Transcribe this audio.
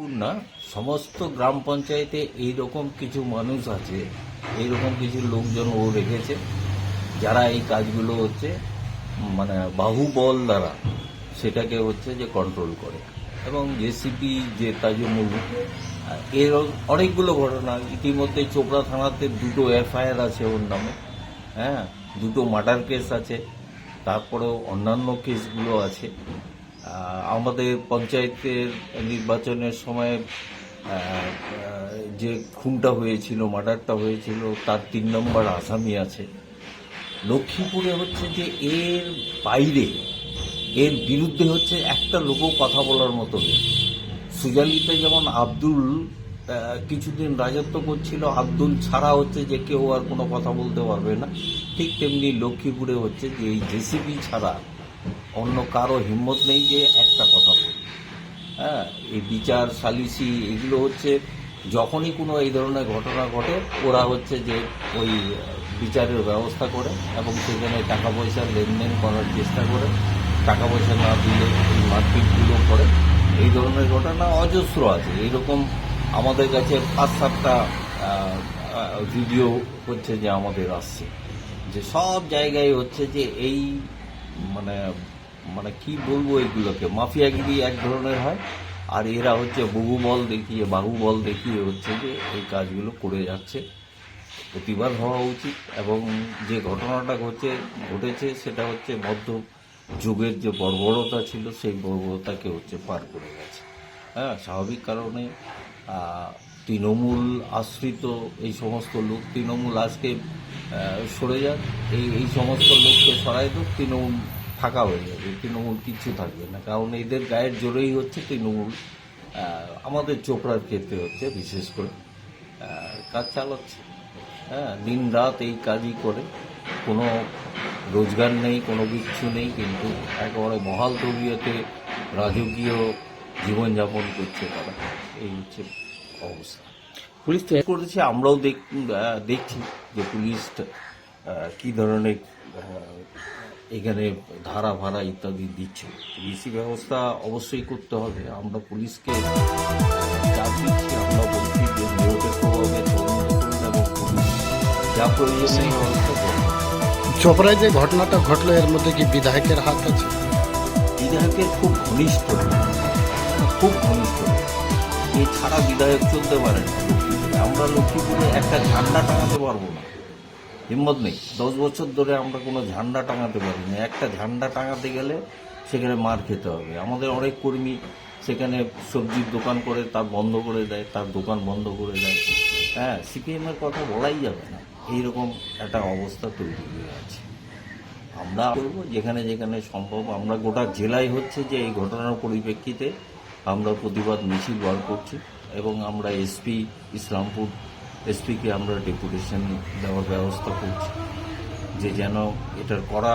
না, সমস্ত গ্রাম পঞ্চায়েতে এইরকম কিছু মানুষ আছে, এইরকম কিছু লোকজন ও রেখেছে, যারা এই কাজগুলো হচ্ছে মানে বাহুবল দ্বারা সেটাকে হচ্ছে যে কন্ট্রোল করে। এবং জেসিপি যে তাজমুল এর অনেকগুলো ঘটনা, ইতিমধ্যে চোপড়া থানাতে দুটো এফআইআর আছে ওর নামে হ্যাঁ দুটো মার্ডার কেস আছে, তারপরেও অন্যান্য কেসগুলো আছে। আমাদের পঞ্চায়েতের নির্বাচনের সময় যে খুনটা হয়েছিল, মার্ডারটা হয়েছিল, তার তিন নম্বর আসামি আছে। লক্ষ্মীপুরে হচ্ছে যে এর বাইরে, এর বিরুদ্ধে হচ্ছে একটা লোকও কথা বলার মতো সুজালিতে যেমন আব্দুল কিছুদিন রাজত্ব করছিল, আব্দুল ছাড়া হচ্ছে যে কেউ আর কোনো কথা বলতে পারবে না। ঠিক তেমনি লক্ষ্মীপুরে হচ্ছে যে এই জেসিবি ছাড়া অন্য কারও হিম্মত নেই যে একটা কথা বলবে। হ্যাঁ এই বিচার, সালিসি, এগুলো হচ্ছে যখনই কোনো এই ধরনের ঘটনা ঘটে, ওরা হচ্ছে যে ওই বিচারের ব্যবস্থা করে এবং সেখানে টাকা পয়সার লেনদেন করার চেষ্টা করে টাকা পয়সা না দিলে এই মারপিটগুলো করে। এই ধরনের ঘটনা অজস্র আছে। এইরকম আমাদের কাছে পাঁচ সাতটা ভিডিও হচ্ছে যে আমাদের আসছে। যে সব জায়গায় হচ্ছে যে এই মানে মানে কি বলব এগুলোকে মাফিয়াগিরি এক ধরনের হয়, আর এরা হচ্ছে বহু বল দেখিয়ে, বাহুবল দেখিয়ে হচ্ছে যে এই কাজগুলো করে যাচ্ছে। প্রতিবাদ হওয়া উচিত, এবং যে ঘটনাটা ঘটে, ঘটেছে সেটা হচ্ছে মধ্য যুগের যে বর্বরতা ছিল, সেই বর্বরতাকে হচ্ছে পার করে গেছে। হ্যাঁ স্বাভাবিক কারণে তৃণমূল আশ্রিত এই সমস্ত লোক, তৃণমূল আজকে সরে যাক, এই এই সমস্ত লোককে সরাই হোক তৃণমূল ফাঁকা হয়ে যাবে তৃণমূল কিচ্ছু থাকবে না। কারণ এদের গায়ের জোরেই হচ্ছে তৃণমূল আমাদের চোপড়ার ক্ষেত্রে হচ্ছে বিশেষ করে কাজ চালাচ্ছে। হ্যাঁ দিন রাত এই কাজই করে। কোনো রোজগার নেই কোনো কিচ্ছু নেই কিন্তু একেবারে মহাল তবিয়তে রাজকীয় জীবনযাপন করছে তারা। এই হচ্ছে অবস্থা। পুলিশ তো করেছে আমরাও দেখ দেখছি যে পুলিশ কি ধরনের এখানে ধারা ভাড়া ইত্যাদি দিচ্ছে? পুলিশি ব্যবস্থা অবশ্যই করতে হবে। আমরা পুলিশকে চাপ দিচ্ছি আমরা বলছি যে নিরপেক্ষভাবে এবং পুলিশ যা প্রয়োজনীয় ব্যবস্থা করুন চোপড়ায় যে ঘটনাটা ঘটলো এর মধ্যে কি বিধায়কের হাত আছে? বিধায়কের খুব ঘনিষ্ঠ খুব ঘনিষ্ঠ। এছাড়া বিধায়ক চলতে পারে। আমরা লক্ষ্মীপুরে একটা ঝান্ডা টাঙাতে পারব না। হিম্মত নেই। দশ বছর ধরে আমরা কোনো ঝান্ডা টাঙাতে পারি না একটা ঝান্ডা টাঙাতে গেলে সেখানে মার খেতে হবে। আমাদের অনেক কর্মী সেখানে সবজির দোকান করে, তার বন্ধ করে দেয়, তার দোকান বন্ধ করে দেয়। হ্যাঁ সিপিএমের কথা বলাই যাবে না। এইরকম একটা অবস্থা তৈরি হয়ে আছে। আমরা করব যেখানে যেখানে সম্ভব, আমরা গোটা জেলায় হচ্ছে যে এই ঘটনার পরিপ্রেক্ষিতে আমরা প্রতিবাদ মিছিল বার করছি এবং আমরা এসপি ইসলামপুর এসপিকে আমরা ডেপুটেশন দেওয়ার ব্যবস্থা করছি। যে যেন এটার করা